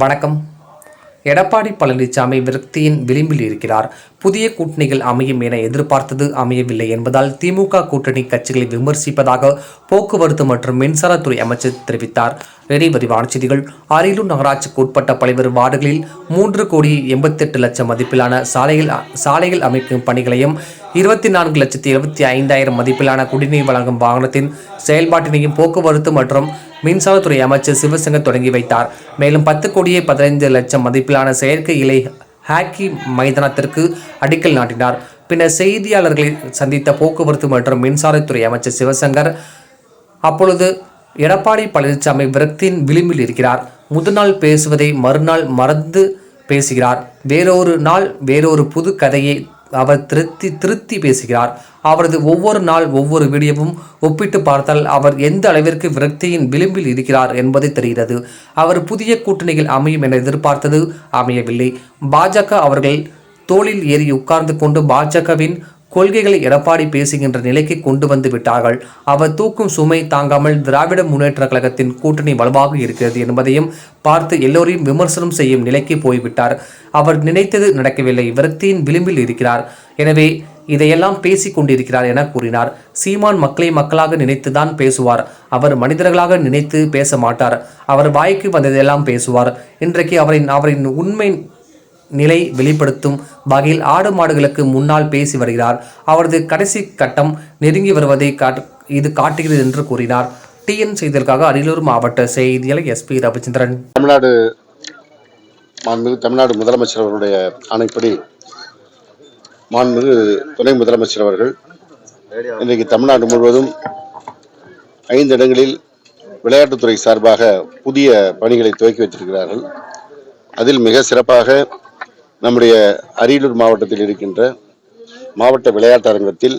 வணக்கம். எடப்பாடி பழனிசாமி விரக்தியின் விளிம்பில் இருக்கிறார். புதிய கூட்டணிகள் அமையும் என எதிர்பார்த்தது அமையவில்லை என்பதால் திமுக கூட்டணி கட்சிகளை விமர்சிப்பதாக போக்குவரத்து மற்றும் மின்சாரத்துறை அமைச்சர் தெரிவித்தார். வெறி விரிவான செய்திகள். அரியலூர் நகராட்சிக்கு உட்பட்ட பல்வேறு வார்டுகளில் மூன்று கோடி எண்பத்தெட்டு லட்சம் மதிப்பிலான சாலைகள் சாலைகள் அமைக்கும் பணிகளையும் இருபத்தி நான்கு லட்சத்தி இருபத்தி ஐந்தாயிரம் மதிப்பிலான குடிநீர் வழங்கும் வாகனத்தின் செயல்பாட்டினையும் போக்குவரத்து மற்றும் மின்சாரத்துறை அமைச்சர் சிவசங்கர் தொடங்கி வைத்தார். மேலும் பத்து கோடியே பதினைந்து லட்சம் மதிப்பிலான செயற்கை இலை ஹாக்கி மைதானத்திற்கு அடிக்கல் நாட்டினார். பின்னர் செய்தியாளர்களை சந்தித்த போக்குவரத்து மற்றும் மின்சாரத்துறை அமைச்சர் சிவசங்கர் அப்பொழுது எடப்பாடி பழனிசாமி விரக்தியின் விளிம்பில் இருக்கிறார். முதல் பேசுவதை மறுநாள் மறந்து பேசுகிறார். வேறொரு நாள் வேறொரு புது கதையை அவர் திருத்தி திருத்தி பேசுகிறார். அவரது ஒவ்வொரு நாள் ஒவ்வொரு வீடியோவும் ஒப்பிட்டு பார்த்தால் அவர் எந்த அளவிற்கு விரக்தியின் விளிம்பில் இருக்கிறார் என்பது தெரிகிறது. அவர் புதிய கூட்டணியில் அமையும் என எதிர்பார்த்தது அமையவில்லை. பாஜக அவர்கள் தோளில் ஏறி உட்கார்ந்து கொண்டு பாஜகவின் கொள்கைகளை எடப்பாடி பேசுகின்ற நிலைக்கு கொண்டு வந்து விட்டார்கள். அவர் தூக்கும் சுமை தாங்காமல் திராவிட முன்னேற்ற கழகத்தின் கூட்டணி வலுவாக இருக்கிறது என்பதையும் பார்த்து எல்லோரையும் விமர்சனம் செய்யும் நிலைக்கு போய்விட்டார். அவர் நினைத்தது நடக்கவில்லை. விரக்தியின் விளிம்பில் இருக்கிறார். எனவே இதையெல்லாம் பேசிக் கொண்டிருக்கிறார் என கூறினார். சீமான் மக்களை மக்களாக நினைத்துதான் பேசுவார். அவர் மனிதர்களாக நினைத்து பேச மாட்டார். அவர் வாய்க்கு வந்ததெல்லாம் பேசுவார். இன்றைக்கு அவரின் அவரின் உண்மை நிலை வெளிப்படுத்தும் வகையில் ஆடு மாடுகளுக்கு முன்னால் பேசி வருகிறார். அவரது கடைசி கட்டம் நெருங்கி வருவதை காட்டு இது காட்டுகிறது என்று கூறினார். டிஎன் செய்திகளுக்காக அரியலூர் மாவட்ட செய்தியாளர் எஸ்பி ரவிச்சந்திரன். தமிழ்நாடு மாண்புமிகு தமிழ்நாடு முதலமைச்சர் அவருடைய ஆணைப்படி மாண்புமிகு துணை முதலமைச்சர் அவர்கள் இன்றைக்கு தமிழ்நாடு முழுவதும் ஐந்து இடங்களில் விளையாட்டுத்துறை சார்பாக புதிய பணிகளை துவக்கி வைத்திருக்கிறார்கள். அதில் மிக சிறப்பாக நம்முடைய அரியலூர் மாவட்டத்தில் இருக்கின்ற மாவட்ட விளையாட்டு அரங்கத்தில்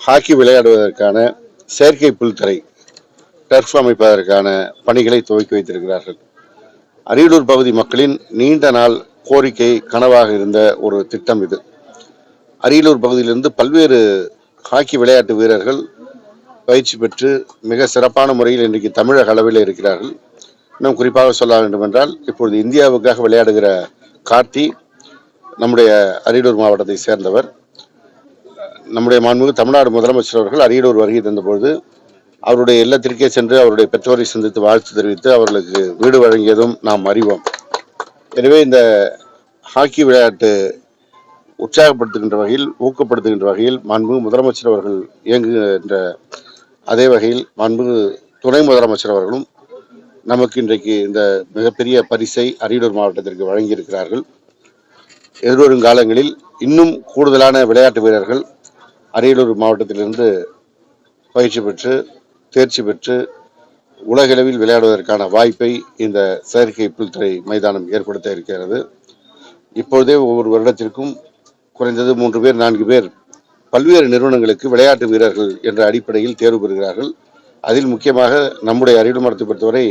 ஹாக்கி விளையாடுவதற்கான செயற்கை புல்தரை டர்ஃப் அமைப்பதற்கான பணிகளை துவக்கி வைத்திருக்கிறார்கள். அரியலூர் பகுதி மக்களின் நீண்ட நாள் கோரிக்கை கனவாக இருந்த ஒரு திட்டம் இது. அரியலூர் பகுதியிலிருந்து பல்வேறு ஹாக்கி விளையாட்டு வீரர்கள் பயிற்சி பெற்று மிக சிறப்பான முறையில் இன்றைக்கு தமிழக அளவில் இருக்கிறார்கள். இன்னும் குறிப்பாக சொல்ல வேண்டும் என்றால் இப்பொழுது இந்தியாவுக்காக விளையாடுகிற கார்த்தி நம்முடைய அரியலூர் மாவட்டத்தை சேர்ந்தவர். நம்முடைய மாண்புமிகு தமிழ்நாடு முதலமைச்சர் அவர்கள் அரியலூர் வருகை தந்தபொழுது அவருடைய இல்லத்திற்கே சென்று அவருடைய பெற்றோரை சந்தித்து வாழ்த்து தெரிவித்து அவர்களுக்கு வீடு வழங்கியதும் நாம் அறிவோம். எனவே இந்த ஹாக்கி விளையாட்டு உற்சாகப்படுத்துகின்ற வகையில் ஊக்கப்படுத்துகின்ற வகையில் மாண்புமிகு முதலமைச்சர் அவர்கள் இயங்குகின்ற அதே வகையில் மாண்புமிகு துணை முதலமைச்சர் அவர்களும் நமக்கு இன்றைக்கு இந்த மிகப்பெரிய பரிசை அரியலூர் மாவட்டத்திற்கு வழங்கியிருக்கிறார்கள். எதிர்வரும் காலங்களில் இன்னும் கூடுதலான விளையாட்டு வீரர்கள் அரியலூர் மாவட்டத்திலிருந்து பயிற்சி பெற்று தேர்ச்சி பெற்று உலகளவில் விளையாடுவதற்கான வாய்ப்பை இந்த செயற்கை புல்துறை மைதானம் ஏற்படுத்த இருக்கிறது. இப்பொழுதே ஒவ்வொரு வருடத்திற்கும் குறைந்தது மூன்று பேர் நான்கு பேர் பல்வேறு நிறுவனங்களுக்கு விளையாட்டு வீரர்கள் என்ற அடிப்படையில் தேர்வு பெறுகிறார்கள். அதில் முக்கியமாக நம்முடைய அரியலூர் மாவட்டத்தை பொறுத்தவரை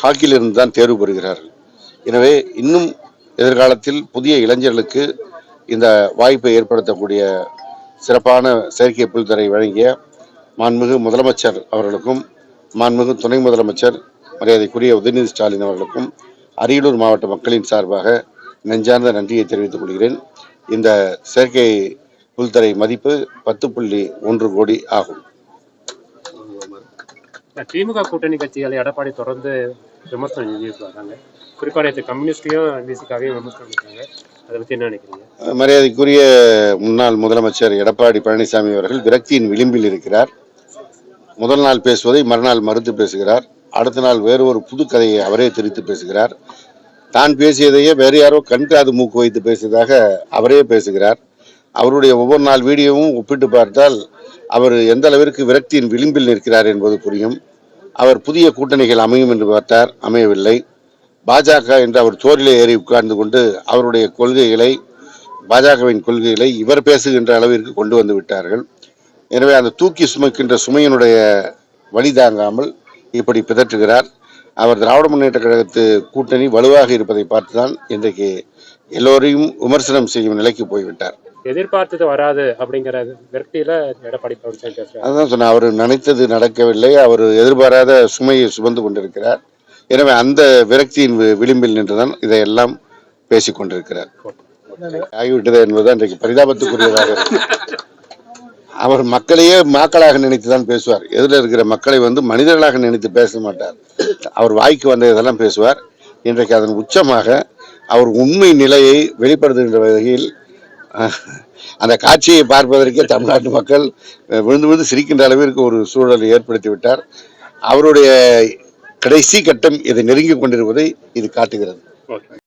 ஹாக்கியிலிருந்து தான் தேர்வு பெறுகிறார்கள். எனவே இன்னும் எதிர்காலத்தில் புதிய இளைஞர்களுக்கு இந்த வாய்ப்பை ஏற்படுத்தக்கூடிய சிறப்பான செயற்கை புல்துறை வழங்கிய மாண்புமிகு முதலமைச்சர் அவர்களுக்கும் மாண்புமிகு துணை முதலமைச்சர் மரியாதைக்குரிய உதயநிதி ஸ்டாலின் அவர்களுக்கும் அரியலூர் மாவட்ட மக்களின் சார்பாக நெஞ்சார்ந்த நன்றியை தெரிவித்துக் கொள்கிறேன். இந்த செயற்கை புல்துறை மதிப்பு பத்து புள்ளி ஒன்று கோடி ஆகும். திமுக கூட்டணி கட்சிகளை எடப்பாடி தொடர்ந்து விமர்சனம் செஞ்சுட்டு வராங்க. குறிப்பாக நேற்று கம்யூனிஸ்டையும் பிசிகாவையும் விமர்சனம் பண்ணாங்க. அதை பற்றி என்ன நினைக்கிறீங்க? மரியாதைக்குரிய முன்னாள் முதலமைச்சர் எடப்பாடி பழனிசாமி அவர்கள் விரக்தியின் விளிம்பில் இருக்கிறார். முதல் நாள் பேசுவதை மறுநாள் மறுத்து பேசுகிறார். அடுத்த நாள் வேறு ஒரு புது கதையை அவரே திரித்து பேசுகிறார். தான் பேசியதையே வேறு யாரோ கண்காது மூக்கு வைத்து பேசியதாக அவரே பேசுகிறார். அவருடைய ஒவ்வொரு நாள் வீடியோவும் ஒப்பிட்டு பார்த்தால் அவர் எந்த அளவிற்கு விரக்தியின் விளிம்பில் நிற்கிறார் என்பது புரியும். அவர் புதிய கூட்டணிகள் அமையும் என்று பார்த்தார். அமையவில்லை. பாஜக என்று அவர் தோரிலே ஏறி உட்கார்ந்து கொண்டு அவருடைய கொள்கைகளை பாஜகவின் கொள்கைகளை இவர் பேசுகின்ற அளவிற்கு கொண்டு வந்து விட்டார்கள். எனவே அந்த தூக்கி சுமக்கின்ற சுமையினுடைய வழி தாங்காமல் இப்படி பிதற்றுகிறார். அவர் திராவிட முன்னேற்ற கழகத்து கூட்டணி வலுவாக இருப்பதை பார்த்துதான் இன்றைக்கு எல்லோரையும் விமர்சனம் செய்யும் நிலைக்கு போய்விட்டார். எதிர்பார்த்தது வராது அப்படிங்கிற விரக்தியில எடப்பாடி பழனிசாமி பேசுறாரு. அதான் சொன்னேன் அவர் நினைத்தது நடக்கவில்லை அவர் எதிர்பாராத சுமையை சுமந்து கொண்டிருக்கிறார். எனவே அந்த விரக்தியின் விளிம்பில் நின்றுதான் இதையெல்லாம் பேசிக் கொண்டிருக்கிறார். ஆகிவிட்டது என்பது இன்றைக்கு பரிதாபத்துக்குரியதாக அவர் மக்களையே மாக்களாக நினைத்து தான் பேசுவார். எதிரில் இருக்கிற மக்களை வந்து மனிதர்களாக நினைத்து பேச மாட்டார். அவர் வாய்க்கு வந்த இதெல்லாம் பேசுவார். இன்றைக்கு அதன் உச்சமாக அவர் உண்மை நிலையை வெளிப்படுத்துகின்ற வகையில் அந்த காட்சியை பார்ப்பதற்கே தமிழ்நாட்டு மக்கள் விழுந்து விழுந்து சிரிக்கின்ற அளவிற்கு ஒரு சூழலை ஏற்படுத்தி விட்டார் அவருடைய கடைசி கட்டம் இதை நெருங்கி கொண்டிருப்பதை இது காட்டுகிறது.